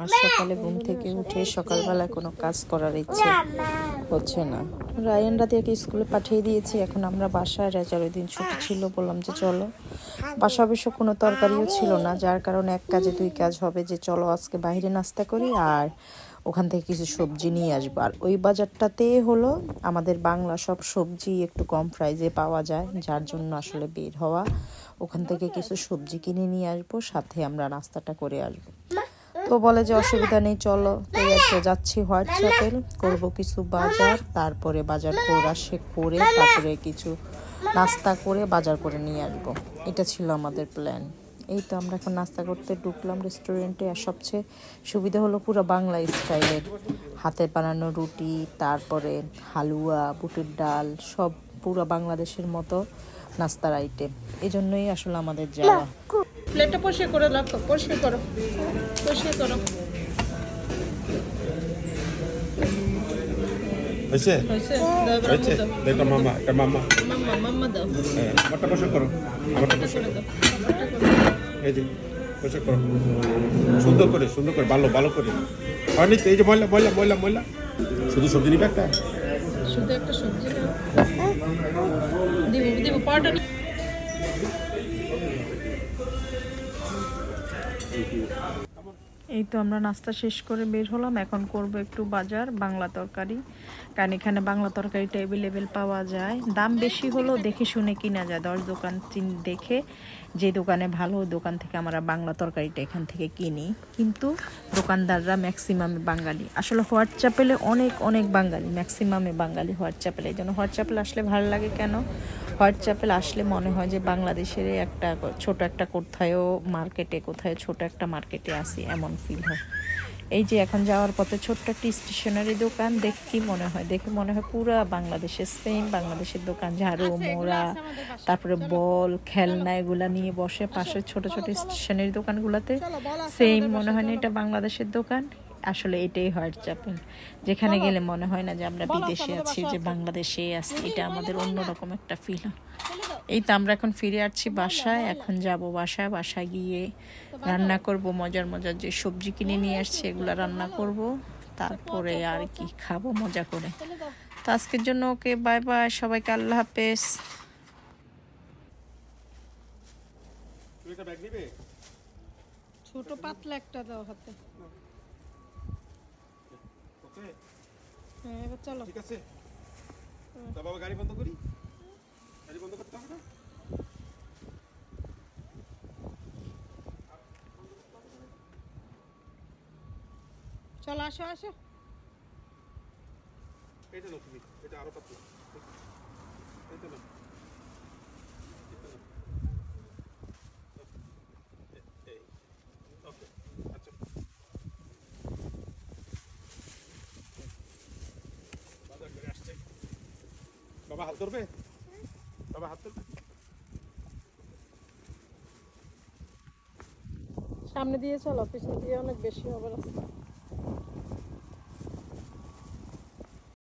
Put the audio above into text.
আর সকালে ঘুম থেকে উঠে সকালবেলায় কোনো কাজ করার ইচ্ছে হচ্ছে না। রায়ান রাতিয়াকে স্কুলে পাঠিয়ে দিয়েছি, এখন আমরা বাসায়। রেজার ওই দিন ছুটি ছিল, বললাম যে চলো। বাসা অবশ্য কোনো তরকারিও ছিল না, যার কারণে এক কাজে দুই কাজ হবে যে চলো আজকে বাইরে নাস্তা করি আর ওখান থেকে কিছু সবজি নিয়ে আসব। আর ওই বাজারটাতে হলো আমাদের বাংলা সব সবজি, একটু কম প্রাইজে পাওয়া যায়, যার জন্য আসলে বের হওয়া। ওখান থেকে কিছু সবজি কিনে নিয়ে আসব, সাথে আমরা নাস্তাটা করে আসব। তো বলে যে, অসুবিধা নেই, চলো। তো একটা যাচ্ছি হোয়াটসঅ্যাপে, করব কিছু বাজার, তারপরে বাজার করা সে করে তারপরে কিছু নাস্তা করে বাজার করে নিয়ে আসব। এটা ছিল আমাদের প্ল্যান এই তো আমরা এখন নাস্তা করতে ঢুকলাম রেস্টুরেন্টে আর সবচেয়ে সুবিধা হলো পুরো বাংলা স্টাইলের হাতে বানানো রুটি, তারপরে হালুয়া, বুটের ডাল, সব পুরো বাংলাদেশের মতো নাস্তার আইটেম এই জন্যই আসলে আমাদের যাওয়া প্লেটটা পরিষ্কার করে রাখো পরিষ্কার করো। পরিষ্কার করো। হয়েছে? হয়েছে। হয়েছে? দেখো মামা এটা মামা। দাও। হ্যাঁ, আমারটা করো। আমারটা এই যে করো। সুন্দর করে সুন্দর করে ভালো ভালো করে। হয়নি এই যে ময়লা ময়লা ময়লা ময়লা। শুধু সবজি নিবে একটা? শুধু একটা সবজি দিব দিব পাউডার। এই তো আমরা নাস্তা শেষ করে বের হলাম। এখন করব একটু বাজার, বাংলা তরকারি। কারণ এখানে বাংলা তরকারিটা অ্যাভেলেবেল পাওয়া যায়। দাম বেশি হলেও দেখে শুনে কিনা যায়। দশ দোকান দেখে যে দোকানে ভালো দোকান থেকে আমরা বাংলা তরকারিটা এখান থেকে কিনি। কিন্তু দোকানদাররা ম্যাক্সিমামে বাঙালি। আসলে হোয়াটসঅ্যাপেলে অনেক অনেক বাঙালি। ম্যাক্সিমামে বাঙালি হোয়াটসঅ্যাপেলে এই জন্য হোয়াটসঅ্যাপেলে আসলে ভালো লাগে কেন? হোয়াটসঅ্যাপেল আসলে মনে হয় যে বাংলাদেশের একটা ছোট একটা কোথায়ও মার্কেটে কোথায় ছোট একটা মার্কেটে আসি এমন ফিল হয়। এই যে এখন যাওয়ার পথে ছোট্ট একটি স্টেশনারি দোকান দেখে মনে হয় দেখে মনে হয় পুরা বাংলাদেশের সেম বাংলাদেশের দোকান ঝাড়ু মোড়া তারপরে বল খেলনা এগুলা নিয়ে বসে পাশে ছোট ছোট স্টেশনারি দোকানগুলোতে সেম মনে হয় না এটা বাংলাদেশের দোকান। আসলে এটাই হোয়াটসঅ্যাপেল যেখানে গেলে মনে হয় না যে আমরা বিদেশে আছি যে বাংলাদেশে আছি এটা আমাদের অন্যরকম একটা ফিল হয় এই তো আমরা এখন ফিরে আসছি বাসায় এখন যাব বাসায় বাসায় গিয়ে রান্না করব মজার মজার যে সবজি কিনে নিয়ে আসছি এগুলো রান্না করব তারপরে আর কি খাব মজা করে। তো আজকের জন্য ওকে বাই বাই সবাইকে আল্লাহ হাফেজ। ছোট পাতলা একটা দাও হাতে ওকে হ্যাঁ এবার চলো। ঠিক আছে। তা বাবা গাড়ি বন্ধ করি? গাড়ি বন্ধ করতে হবে না? চলো আসো আসো। এটা নাও তুমি এটা আরও পাতলা। এটা নাও এটা নাও। এই, ওকে, আচ্ছা। বাজার করে আসছে। হাত ধরবে? হাত ধরবে? সামনে দিয়ে চলো পিছনে দিয়ে অনেক বেশি হবে রাস্তা।